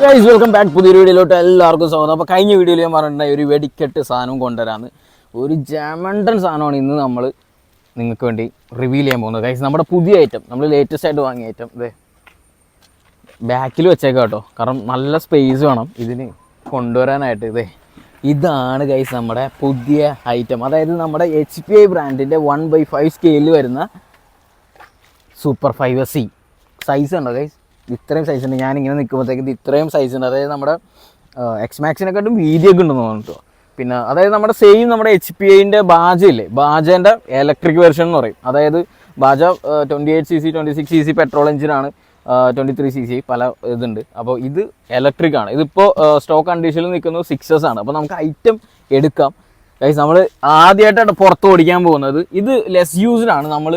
Guys welcome back പുതിയൊരു വീഡിയോയിലോട്ട് എല്ലാവർക്കും സ്വാഗതം. അപ്പോൾ കഴിഞ്ഞ വീഡിയോയിൽ ഞാൻ പറഞ്ഞിട്ടുണ്ടായി ഒരു വെടിക്കെട്ട് സാധനം കൊണ്ടുവരാമെന്ന് ഒരു ജാമണ്ടൻ സാധനമാണ് ഇന്ന് നമ്മൾ നിങ്ങൾക്ക് വേണ്ടി റിവീൽ ചെയ്യാൻ പോകുന്നത്. ഗൈസ് നമ്മുടെ പുതിയ ഐറ്റം നമ്മൾ ലേറ്റസ്റ്റ് ആയിട്ട് വാങ്ങിയ ഐറ്റം ഇതേ ബാക്കിൽ വെച്ചേക്കാം കേട്ടോ. കാരണം നല്ല സ്പേസ് വേണം ഇതിന് കൊണ്ടുവരാനായിട്ട് ഇതേ ഇതാണ് ഗൈസ് നമ്മുടെ പുതിയ ഐറ്റം അതായത് നമ്മുടെ എച്ച് പി ഐ ബ്രാൻഡിന്റെ വൺ ബൈ ഫൈവ് സ്കെയിലിൽ വരുന്ന സൂപ്പർ ഫൈവ് സി സൈസ് ഉണ്ടോ ഗൈസ് ഇത്രയും സൈസ് ഉണ്ട്. ഞാനിങ്ങനെ നിൽക്കുമ്പോഴത്തേക്ക് ഇത് ഇത്രയും സൈസ് ഉണ്ട്. അതായത് നമ്മുടെ എക്സ് മാക്സിനെക്കാട്ടും വീതിയൊക്കെ ഉണ്ടെന്ന് തോന്നിട്ടോ പിന്നെ അതായത് നമ്മുടെ സെയിം നമ്മുടെ എച്ച് പി ഐന്റെ ബാജ ഇല്ലേ? ബാജേന്റെ ഇലക്ട്രിക് വെർഷൻ എന്ന് പറയും. അതായത് Baja twenty eight C C twenty six C C petrol എഞ്ചിനാണ് ട്വന്റി ത്രീ സി സി പല ഇതുണ്ട്. അപ്പോൾ ഇത് ഇലക്ട്രിക് ആണ്. ഇതിപ്പോൾ സ്റ്റോക്ക് കണ്ടീഷനിൽ നിൽക്കുന്നത് സിക്സസ് ആണ്. അപ്പോൾ നമുക്ക് ഐറ്റം എടുക്കാം. ഗൈസ് നമ്മൾ ആദ്യമായിട്ടാണ് പുറത്ത് ഓടിക്കാൻ പോകുന്നത്. ഇത് ലെസ് യൂസ്ഡ് ആണ്. നമ്മൾ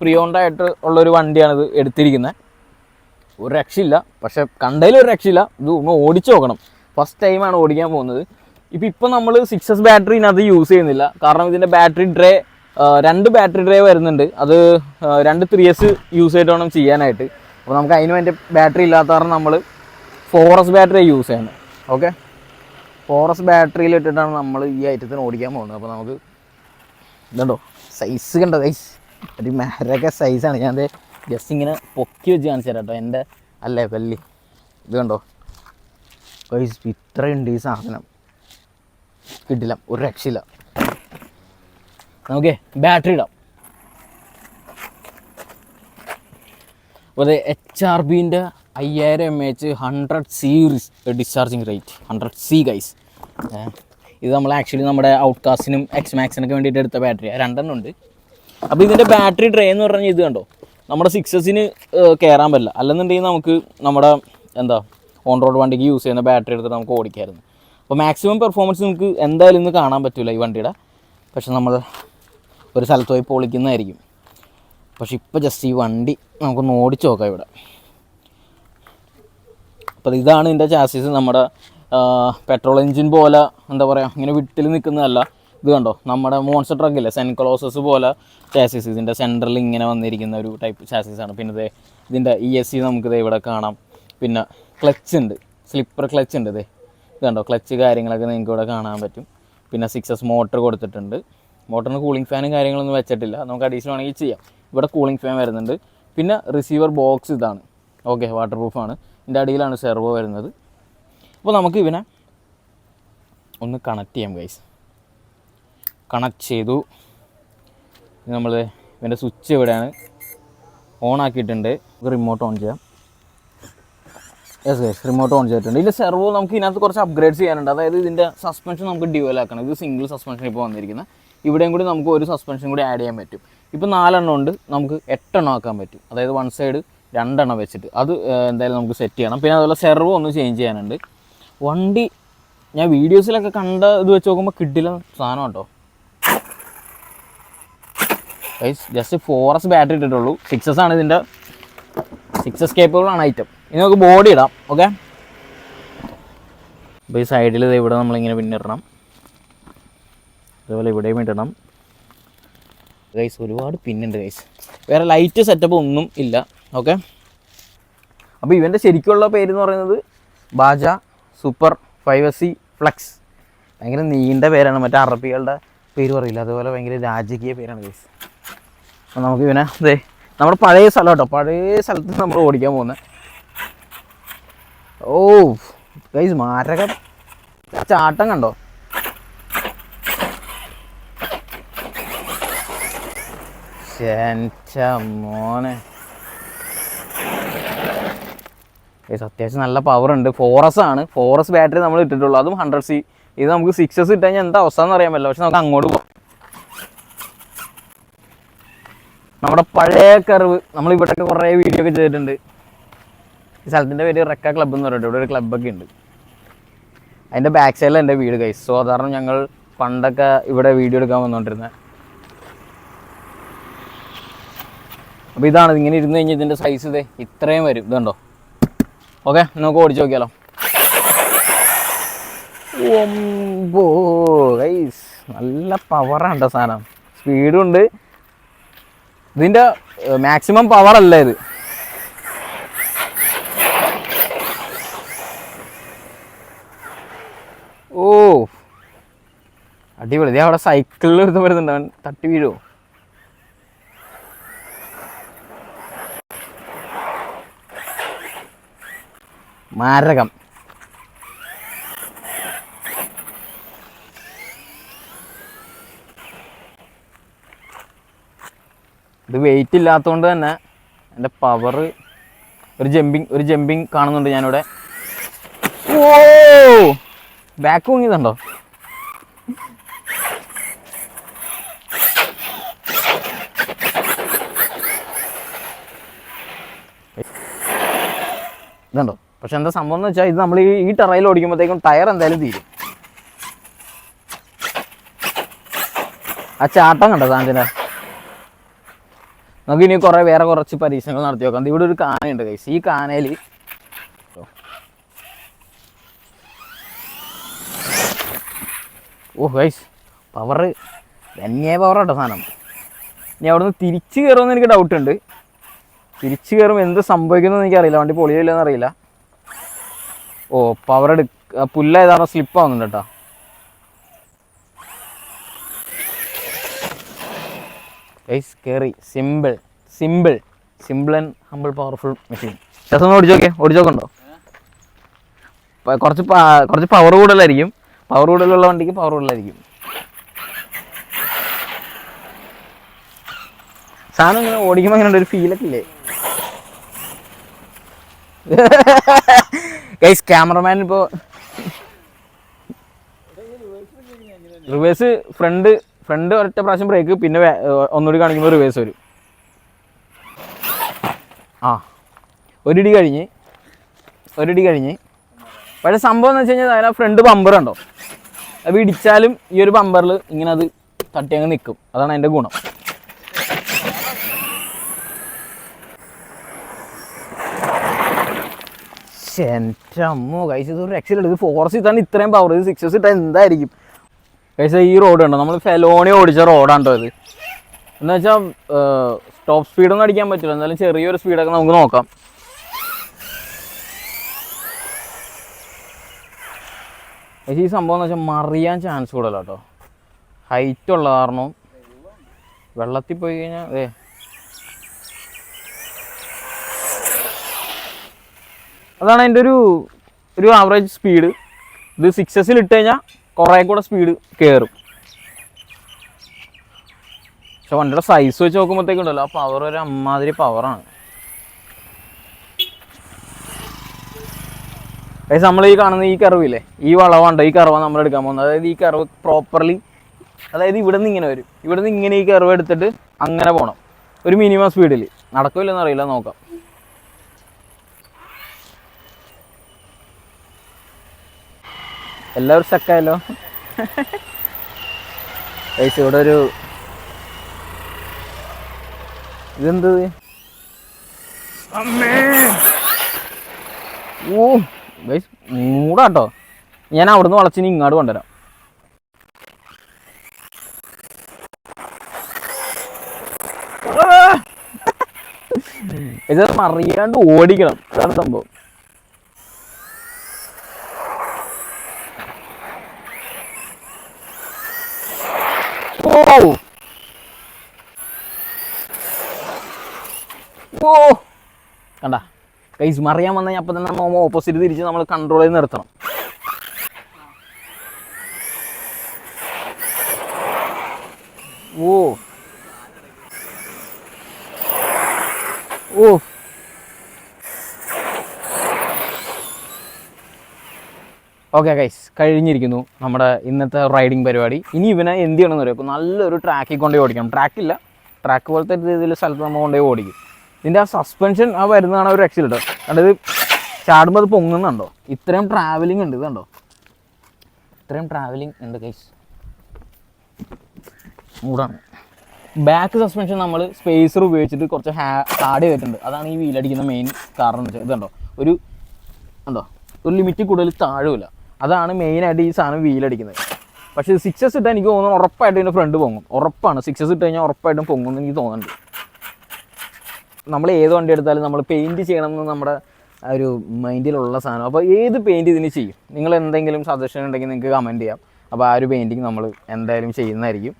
പ്രിയോണ്ടായിട്ട് ഉള്ളൊരു വണ്ടിയാണ് ഇത് എടുത്തിരിക്കുന്നത് ഒരു രക്ഷയില്ല. പക്ഷെ കണ്ടതിൽ ഒരു രക്ഷയില്ല. ഇത് ഒന്ന് ഓടിച്ചു നോക്കണം. ഫസ്റ്റ് ടൈമാണ് ഓടിക്കാൻ പോകുന്നത്. ഇപ്പം ഇപ്പം നമ്മൾ സിക്സസ് ബാറ്ററി ഇതിനകത്ത് യൂസ് ചെയ്യുന്നില്ല. കാരണം ഇതിന്റെ ബാറ്ററി ഡ്രേ രണ്ട് ബാറ്ററി ഡ്രൈവ് വരുന്നുണ്ട്. അത് രണ്ട് ത്രീ എസ് യൂസ് ചെയ്തിട്ട് വേണം ചെയ്യാനായിട്ട്. അപ്പോൾ നമുക്ക് അതിന് വേണ്ടി ബാറ്ററി ഇല്ലാത്ത കാരണം നമ്മൾ ഫോറസ്റ്റ് ബാറ്ററി യൂസ് ചെയ്യുന്നത്. ഓക്കെ ഫോറസ്റ്റ് ബാറ്ററിയിൽ ഇട്ടിട്ടാണ് നമ്മൾ ഈ ഐറ്റത്തിന് ഓടിക്കാൻ പോകുന്നത്. അപ്പോൾ നമുക്ക് ഇതുണ്ടോ? സൈസ് കണ്ടോ? സൈസ് ഒരു മരൊക്കെ സൈസാണ് ഞാൻ ജസ്റ്റ് ഇങ്ങനെ പൊക്കി വെച്ച് കാണിച്ചു തരാം കേട്ടോ എന്റെ അല്ലേ പല്ലി? ഇത് കണ്ടോ? ഗൈസ് ഇത്രയുണ്ട് ഈ സാധനം. കിട്ടില്ല. ഒരു രക്ഷയില്ല. നമുക്കേ ബാറ്ററി ഇടാം. അപ്പോൾ എച്ച് ആർ ബിന്റെ അയ്യായിരം M H hundred C discharging rate hundred C guys ഇത് നമ്മൾ ആക്ച്വലി നമ്മുടെ ഔട്ട്കാസ്റ്റിനും എക്സ് മാക്സിനൊക്കെ വേണ്ടിയിട്ട് എടുത്ത ബാറ്ററി രണ്ടെണ്ണം ഉണ്ട്. അപ്പോൾ ഇതിന്റെ ബാറ്ററി ഡ്രേ എന്ന് പറഞ്ഞാൽ ഇത് കണ്ടോ? നമ്മുടെ സിക്സസിന് കയറാൻ പറ്റില്ല. അല്ലെന്നുണ്ടെങ്കിൽ നമുക്ക് നമ്മുടെ എന്താ ഓൺ റോഡ് വണ്ടിക്ക് യൂസ് ചെയ്യുന്ന ബാറ്ററി എടുത്തിട്ട് നമുക്ക് ഓടിക്കായിരുന്നു. അപ്പോൾ മാക്സിമം പെർഫോമൻസ് നമുക്ക് എന്തായാലും ഇന്ന് കാണാൻ പറ്റില്ല ഈ വണ്ടിയുടെ. പക്ഷെ നമ്മൾ ഒരു സ്ഥലത്ത് പോയി പൊളിക്കുന്നതായിരിക്കും. പക്ഷെ ഇപ്പോൾ ജസ്റ്റ് ഈ വണ്ടി നമുക്കൊന്ന് ഓടിച്ച് നോക്കാം ഇവിടെ. അപ്പോൾ ഇതാണ് ഇതിന്റെ ചാസീസ് നമ്മുടെ പെട്രോൾ എൻജിൻ പോലെ എന്താ പറയുക ഇങ്ങനെ വിട്ടിൽ നിൽക്കുന്നതല്ല. ഇത് കണ്ടോ? നമ്മുടെ മോൺസ്റ്റർ ട്രക്കില്ലേ സെൻക്ലോസസ് പോലെ ചാസീസ് ഇതിന്റെ സെന്ററിൽ ഇങ്ങനെ വന്നിരിക്കുന്ന ഒരു ടൈപ്പ് ചാസീസ് ആണ്. പിന്നെ ദേ ഇതിന്റെ ഇ എസ് സി നമുക്കിത് ഇവിടെ കാണാം. പിന്നെ ക്ലച്ച് ഉണ്ട്. സ്ലിപ്പർ ക്ലച്ച് ഉണ്ട് ദേ. ഇത് കണ്ടോ? ക്ലച്ച് കാര്യങ്ങളൊക്കെ നിങ്ങൾക്ക് ഇവിടെ കാണാൻ പറ്റും. പിന്നെ സിക്സ് എസ് മോട്ടർ കൊടുത്തിട്ടുണ്ട്. മോട്ടറിന് കൂളിംഗ് ഫാനും കാര്യങ്ങളൊന്നും വെച്ചിട്ടില്ല. നമുക്ക് അഡീഷണൽ വേണമെങ്കിൽ ചെയ്യാം. ഇവിടെ കൂളിംഗ് ഫാൻ വരുന്നുണ്ട്. പിന്നെ റിസീവർ ബോക്സ് ഇതാണ്. ഓക്കെ വാട്ടർ പ്രൂഫാണ് ഇതിന്റെ അടിയിലാണ് സെർവോ വരുന്നത്. അപ്പോൾ നമുക്ക് ഇവനെ ഒന്ന് കണക്ട് ചെയ്യാം ഗൈസ് കണക്ട് ചെയ്തു. നമ്മൾ ഇവന്റെ സ്വിച്ച് ഇവിടെയാണ്. ഓൺ ആക്കിയിട്ടുണ്ട്. റിമോട്ട് ഓൺ ചെയ്യാം. യെസ് ഗൈസ് റിമോട്ട് ഓൺ ചെയ്തിട്ടുണ്ട്. ഇതിന്റെ സെർവോ നമുക്ക് ഇതിനകത്ത് കുറച്ച് അപ്ഗ്രേഡ് ചെയ്യാനുണ്ട്. അതായത് ഇതിന്റെ സസ്പെൻഷൻ നമുക്ക് ഡ്യുവൽ ആക്കണം. ഇത് സിംഗിൾ സസ്പെൻഷൻ ഇപ്പോൾ വന്നിരിക്കുന്നത് ഇവിടെയും കൂടി നമുക്ക് ഒരു സസ്പെൻഷൻ കൂടി ആഡ് ചെയ്യാൻ പറ്റും. ഇപ്പോൾ നാലെണ്ണം ഉണ്ട് നമുക്ക് എട്ടെണ്ണം ആക്കാൻ പറ്റും. അതായത് വൺ സൈഡ് രണ്ടെണ്ണം വെച്ചിട്ട്. അത് എന്തായാലും നമുക്ക് സെറ്റ് ചെയ്യണം. പിന്നെ അതുപോലെ സെർവ് ഒന്ന് ചേഞ്ച് ചെയ്യാനുണ്ട്. വണ്ടി ഞാൻ വീഡിയോസിലൊക്കെ കണ്ട ഇത് വെച്ച് നോക്കുമ്പോൾ കിട്ടില്ല സാധനം കേട്ടോ ജസ്റ്റ് ഫോറസ് ബാറ്ററി ഇട്ടിട്ടുള്ളൂ. സിക്സസ് ആണ് ഇതിന്റെ സിക്സസ് കേപ്പബിൾ ആണ് ഐറ്റം ഇനി നമുക്ക് ബോഡി ഇടാം ഓക്കെ അപ്പോൾ ഈ സൈഡിൽ ഇവിടെ നമ്മളിങ്ങനെ പിന്നിടണം. അതുപോലെ ഇവിടെയും ഇടണം. ഗൈസ് ഒരുപാട് പിന്നുണ്ട് ഗൈസ് വേറെ ലൈറ്റ് സെറ്റപ്പ് ഒന്നും ഇല്ല ഓക്കെ അപ്പോൾ ഇവന്റെ ശരിക്കുള്ള പേര് എന്ന് പറയുന്നത് Baja super five S C flux. ഭയങ്കര നീണ്ട പേരാണ് മറ്റേ അറബികളുടെ പേര് പറയില്ല. അതുപോലെ ഭയങ്കര രാജകീയ പേരാണ് ഗൈസ് അപ്പോൾ നമുക്ക് ഇവനെ അതെ നമ്മുടെ പഴയ സ്ഥലം കേട്ടോ. പഴയ സ്ഥലത്ത് നമ്മൾ ഓടിക്കാൻ പോകുന്നത് ഓ ഗൈസ് മാരക ചാട്ടം കണ്ടോ? മോനെ. ഗൈസ് അത്യാവശ്യം നല്ല പവർ ഉണ്ട്. ഫോറസ് ആണ്. ഫോറസ് ബാറ്ററി നമ്മൾ ഇട്ടിട്ടുള്ളൂ. അതും ഹൺഡ്രഡ് സി ഇത് നമുക്ക് സിക്സസ് ഇട്ട് കഴിഞ്ഞാൽ എന്താ അവസ്ഥ എന്ന് അറിയാൻ പറ്റില്ല. പക്ഷെ നമുക്ക് അങ്ങോട്ട് പോകാം നമ്മുടെ പഴയ കർവ് നമ്മൾ ഇവിടെയൊക്കെ കുറേ വീഡിയോ ഒക്കെ ചെയ്തിട്ടുണ്ട്. ഈ സ്ഥലത്തിന്റെ പേര് റെക്ക ക്ലബ്ബ് എന്ന് പറഞ്ഞിട്ട് ഇവിടെ ഒരു ക്ലബ്ബൊക്കെ ഉണ്ട്. അതിന്റെ ബാക്ക് സൈഡിൽ എന്റെ വീട് കൈ സോ കാരണം ഞങ്ങൾ പണ്ടൊക്കെ ഇവിടെ വീഡിയോ എടുക്കാൻ വന്നുകൊണ്ടിരുന്നത് അപ്പോൾ ഇതാണ് ഇങ്ങനെ ഇരുന്ന് കഴിഞ്ഞാൽ ഇതിന്റെ സൈസ് ഇതേ ഇത്രയും വരും. ഇതുണ്ടോ? ഓക്കെ നമുക്ക് ഓടിച്ച് നോക്കിയാലോ. ഗൈസ് നല്ല പവറാണ് സാധനം. സ്പീഡും ഉണ്ട്. ഇതിന്റെ മാക്സിമം പവർ അല്ല ഇത്. ഓ അടിപൊളി. അവിടെ സൈക്കിളിൽ എടുത്ത് വരുന്നുണ്ട്. തട്ടി വീഴുമോ മാരകം. ഇത് വെയിറ്റ് ഇല്ലാത്തതുകൊണ്ട് തന്നെ എന്റെ പവർ ഒരു ജമ്പിങ് ഒരു ജമ്പിങ് കാണുന്നുണ്ട് ഞാനിവിടെ. ഓ ബാക്ക് പൊങ്ങിയതുണ്ടോ? ഇതുണ്ടോ? പക്ഷെ എന്താ സംഭവം എന്ന് വെച്ചാൽ ഇത് നമ്മൾ ഈ ടെറയിൽ ഓടിക്കുമ്പോഴത്തേക്കും ടയർ എന്തായാലും തീരും. ആ ചാട്ടം കണ്ടോ സാധനത്തിന്റെ? നമുക്ക് ഇനി കുറേ വേറെ കുറച്ച് പരീക്ഷണങ്ങൾ നടത്തി നോക്കാം. ഇവിടെ ഒരു കാനയുണ്ട് കൈസ് ഈ കാനയിൽ ഓ. ഗൈസ് പവർ തന്നെ പവർ കേട്ടോ സാധനം. ഇനി അവിടുന്ന് തിരിച്ച് കയറുമെന്ന് എനിക്ക് ഡൗട്ട് ഉണ്ട്. തിരിച്ച് കയറുമ്പോൾ എന്ത് സംഭവിക്കുമെന്ന് എനിക്കറിയില്ല. വണ്ടി പൊളിയില്ലെന്ന് അറിയില്ല. ഓ പവർ എടുക്ക പുല്ലായതാണ് സ്ലിപ്പ് ആവുന്നുണ്ട് കേട്ടോ കയറി simple simple simple and humble powerful machine രസം ഓടിച്ചോക്കെ ഓടിച്ചോക്കുണ്ടോ പ- കുറച്ച് കുറച്ച് പവർ കൂടുതലായിരിക്കും. പവർ കൂടുതലുള്ള വണ്ടിക്ക് പവർ കൂടുതലായിരിക്കും. സാധനം ഇങ്ങനെ ഓടിക്കുമ്പോൾ ഇങ്ങനെ ഒരു ഫീലൊക്കെ ഇല്ലേ? ഗൈസ് ക്യാമറമാൻ ഇപ്പോൾ റിവേഴ്സ് ഫ്രണ്ട് ഫ്രണ്ട് ഒരൊറ്റ പ്രാവശ്യം ബ്രേക്ക് പിന്നെ ഒന്നുകൂടി കാണിക്കുമ്പോൾ റിവേഴ്സ് വരും. ആ ഒരിടി കഴിഞ്ഞ് ഒരിടി കഴിഞ്ഞ്. പക്ഷേ സംഭവം എന്ന് വെച്ച് കഴിഞ്ഞാൽ അതിന് ഫ്രണ്ട് ബമ്പർ ഉണ്ടോ അപ്പോൾ ഇടിച്ചാലും ഈ ഒരു ബമ്പറിൽ ഇങ്ങനെ അത് തട്ടി അങ്ങ് നിൽക്കും അതാണ് അതിന്റെ ഗുണം. ശ്ശെ, എന്റെ അമ്മോ കൈസ് ഒരു രക്ഷയില്ല. ഇത് ഫോർസ് ഇട്ടാണ് ഇത്രയും പവർ ഇത് സിക്സസ് ഇട്ടാൽ എന്തായിരിക്കും? കൈസ ഈ റോഡ് ഉണ്ടോ നമ്മൾ ഫെലോണി ഓടിച്ച റോഡാണ് കേട്ടോ ഇത്? എന്ന് വെച്ചാൽ ടോപ്പ് സ്പീഡൊന്നും അടിക്കാൻ പറ്റില്ല. എന്തായാലും ചെറിയൊരു സ്പീഡൊക്കെ നമുക്ക് നോക്കാം. പക്ഷേ ഈ സംഭവം എന്ന് വെച്ചാൽ മറിയാൻ ചാൻസ് കൂടുതലാട്ടോ ഹൈറ്റ് ഉള്ള കാരണം വെള്ളത്തിൽ പോയി കഴിഞ്ഞാൽ അതെ അതാണ് അതിന്റെ ഒരു ഒരു ആവറേജ് സ്പീഡ് ഇത് സിക്സസിൽ ഇട്ട് കഴിഞ്ഞാൽ കുറേ കൂടെ സ്പീഡ് കയറും പക്ഷെ വണ്ടിയുടെ സൈസ് വെച്ച് നോക്കുമ്പോഴത്തേക്കുണ്ടല്ലോ ആ പവർ ഒരു അമ്മാതിരി പവറാണ് ഗൈസ് നമ്മൾ ഈ കാണുന്ന ഈ കർവില്ലേ ഈ വളവാണ്ട് ഈ കർവാണ് നമ്മൾ എടുക്കാൻ പോകുന്നത്. അതായത് ഈ കർവ് പ്രോപ്പർലി അതായത് ഇവിടെ നിന്ന് ഇങ്ങനെ വരും. ഇവിടെ നിന്ന് ഇങ്ങനെ ഈ കർവ് എടുത്തിട്ട് അങ്ങനെ പോകണം ഒരു മിനിമം സ്പീഡിൽ നടക്കില്ലെന്ന് അറിയില്ല നോക്കാം. എല്ലാവരും സ്റ്റക്കായല്ലോ ഗൈസ് ഇവിടെ ഒരു ഇതെന്ത്? ഓ ഗൈസ് മൂടാട്ടോ. ഞാൻ അവിടുന്ന് വളച്ചിനി ഇങ്ങോട്ട് കൊണ്ടുവരാം! ഇത് മറിയാണ്ട് ഓടിക്കണം. അതാണ് സംഭവം. ഓ ഓ കണ്ട? കൈസ് മറിയാൻ വന്ന അപ്പം തന്നെ നമ്മൾ ഓപ്പോസിറ്റ് തിരിച്ച് നമ്മൾ കൺട്രോൾ ചെയ്ത് നിർത്തണം. ഓ ഓ ഓക്കെ ഗൈസ് കഴിഞ്ഞിരിക്കുന്നു നമ്മുടെ ഇന്നത്തെ റൈഡിങ് പരിപാടി. ഇനി ഇവനെ എന്ത് ചെയ്യണമെന്ന് അറിയാം? ഇപ്പോൾ നല്ലൊരു ട്രാക്കിൽ കൊണ്ടുപോയി ഓടിക്കണം. ട്രാക്കില്ല ട്രാക്ക് പോലത്തെ രീതിയിൽ സ്ഥലത്ത് നമ്മൾ കൊണ്ടുപോയി ഓടിക്കും. ഇതിന്റെ ആ സസ്പെൻഷൻ ആ വരുന്നതാണ് ഒരു രക്ഷ കേട്ടോ ഇത്? ചാടുമ്പോൾ അത് പൊങ്ങുന്നുണ്ടോ? ഇത്രയും ട്രാവലിംഗ് ഉണ്ട് ഇതുണ്ടോ ഇത്രയും ട്രാവലിംഗ് ഉണ്ട് ഗൈസ് മൂടാണ്. ബാക്ക് സസ്പെൻഷൻ നമ്മൾ സ്പേസർ ഉപയോഗിച്ചിട്ട് കുറച്ച് ഹാ ഹാർഡ് ചെയ്തിട്ടുണ്ട്. അതാണ് ഈ വീലടിക്കുന്ന മെയിൻ കാരണം എന്ന് വെച്ചാൽ ഇതുണ്ടോ ഒരു ഉണ്ടോ ഒരു ലിമിറ്റ് കൂടുതൽ താഴുമില്ല അതാണ് മെയിനായിട്ട് ഈ സാധനം വീലടിക്കുന്നത് പക്ഷേ സിക്സസ് ഇട്ടാൽ എനിക്ക് തോന്നുന്നു ഉറപ്പായിട്ടും ഇതിന്റെ ഫ്രണ്ട് പൊങ്ങും. ഉറപ്പാണ്. സിക്സസ് ഇട്ട് കഴിഞ്ഞാൽ ഉറപ്പായിട്ടും പൊങ്ങുമെന്ന് എനിക്ക് തോന്നുന്നുണ്ട്. നമ്മൾ ഏത് വണ്ടി എടുത്താലും നമ്മൾ പെയിന്റ് ചെയ്യണം എന്ന് നമ്മുടെ ആ ഒരു മൈൻഡിലുള്ള സാധനം. അപ്പോൾ ഏത് പെയിന്റ് ഇതിന് ചെയ്യും? നിങ്ങൾ എന്തെങ്കിലും സജഷൻ ഉണ്ടെങ്കിൽ നിങ്ങൾക്ക് കമന്റ് ചെയ്യാം. അപ്പോൾ ആ ഒരു പെയിന്റിങ് നമ്മൾ എന്തായാലും ചെയ്യുന്നതായിരിക്കും.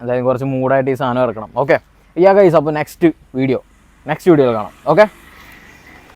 എന്തായാലും കുറച്ച് മൂഡായിട്ട് ഈ സാധനം ഇറക്കണം. ഓക്കെ യാ ഗൈസ് അപ്പോൾ നെക്സ്റ്റ് വീഡിയോ നെക്സ്റ്റ് വീഡിയോയിൽ കാണാം. ഓക്കെ